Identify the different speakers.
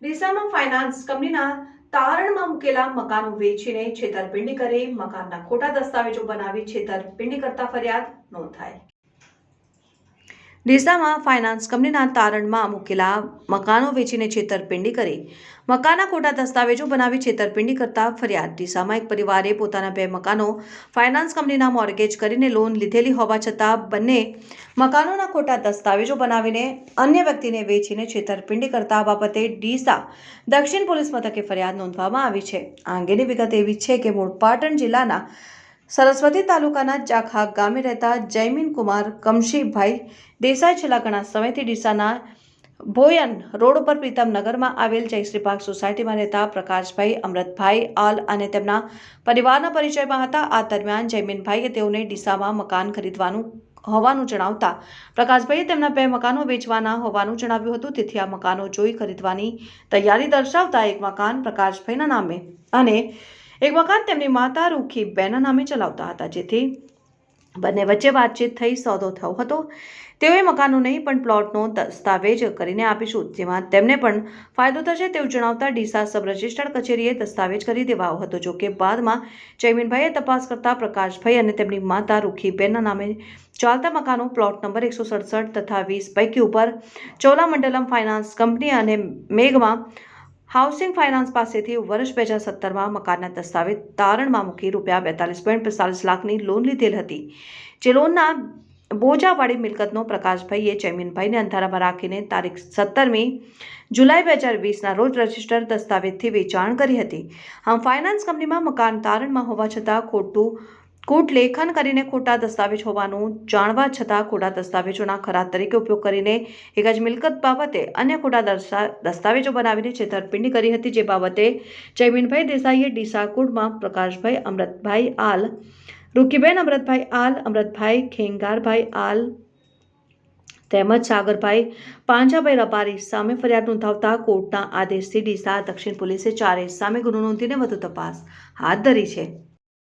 Speaker 1: ડીસામાં finance કંપનીના તારણમાં મૂકેલા મકાનો વેચીને છેતરપિંડી કરી મકાનના ખોટા દસ્તાવેજો બનાવી છેતરપિંડી કરતા ફરિયાદ નોંધાઈ. ડીસામાં ફાઇનાન્સ કંપનીના તારણમાં મૂકેલા મકાનો વેચીને છેતરપિંડી કરી. મકાનના ખોટા દસ્તાવેજો બનાવી છેતરપિંડી કરતા ફરિયાદ. ડીસામાં એક પરિવારે પોતાના બે મકાનો ફાઇનાન્સ કંપનીના મોર્ગેજ કરીને લોન લીધેલી હોવા છતાં બંને મકાનોના ખોટા દસ્તાવેજો બનાવીને અન્ય વ્યક્તિને વેચીને છેતરપિંડી કરતા બાબતે ડીસા દક્ષિણ પોલીસ મથકે ફરિયાદ નોંધવામાં આવી છે. આ અંગેની વિગત એવી છે કે મૂળ પાટણ જિલ્લાના સરસ્વતી તાલુકાના ચાખા ગામે રહેતા જયમીન કુમાર કમશીભાઈ દેસાઈ છેલ્લા ઘણા સમયથી ડીસાના ભોયન રોડ ઉપર પ્રીતમનગરમાં આવેલ જયશ્રી પાર્ક સોસાયટીમાં રહેતા પ્રકાશભાઈ, અમૃતભાઈ આલ અને તેમના પરિવારના પરિચયમાં હતા. આ દરમિયાન જયમીનભાઈએ તેઓને ડીસામાં મકાન ખરીદવાનું, હોવાનું જણાવતા પ્રકાશભાઈએ તેમના બે મકાનો વેચવાના હોવાનું જણાવ્યું હતું. તેથી આ મકાનો જોઈ ખરીદવાની તૈયારી દર્શાવતા એક મકાન પ્રકાશભાઈના નામે અને એક મકાન તેમની માતા રૂખી બેના નામે ચલાવતા હતા, જેથી બંને વચ્ચે વાતચીત થઈ, સોદો થયો હતો. તેઓએ મકાનો નહીં, પણ પ્લોટનો દસ્તાવેજ કરીને આપીશું, જેમાં તેમને પણ ફાયદો થશે તેવું જણાવતા ડીસા સબ રજિસ્ટ્રાર કચેરીએ દસ્તાવેજ કરી દેવાયો હતો, જો કે બાદમાં જયમીનભાઈએ તપાસ કરતા પ્રકાશભાઈ અને તેમની માતા રૂખીબેનના નામે ચાલતા મકાનો પ્લોટ નંબર એકસો સડસઠ તથા વીસ પૈકી ઉપર ચોલામંડલમ ફાઇનાન્સ કંપની અને મેઘમાં હાઉસિંગ ફાઇનાન્સ પાસેથી વર્ષ બે હજાર સત્તરમાં મકાનના દસ્તાવેજ તારણમાં મૂકી રૂપિયા બેતાલીસ પોઈન્ટ પિસ્તાલીસ લાખની લોન લીધેલ હતી. જે લોનના બોજાવાળી મિલકતનો પ્રકાશભાઈએ ચેમીનભાઈને અંધારામાં રાખીને તારીખ સત્તરમી જુલાઈ બે હજાર વીસના રોજ રજિસ્ટર દસ્તાવેજથી વેચાણ કરી હતી. આમ ફાઇનાન્સ કંપનીમાં મકાન તારણમાં હોવા છતાં ખોટું કૂટ લેખન કરીને ખોટા દસ્તાવેજ હોવાનું જાણવા છતાં ખોટા દસ્તાવેજોના ખરા તરીકે ઉપયોગ કરીને એક જ મિલકત બાબતે અન્ય ખોટા દસ્તાવેજો બનાવીને છેતરપિંડી કરી હતી. જે બાબતે જયમીનભાઈ દેસાઈએ ડીસા કુડમાં પ્રકાશભાઈ અમૃતભાઈ આલ રૂકીબેન અમૃતભાઈ આલ, અમૃતભાઈ ખેંગારભાઈ આલ તેમજ સાગરભાઈ પાંજાભાઈ રબારી સામે ફરિયાદ નોંધાવતા કોર્ટના આદેશથી ડીસા દક્ષિણ પોલીસે ચારેય સામે ગુનો નોંધીને વધુ તપાસ હાથ ધરી છે.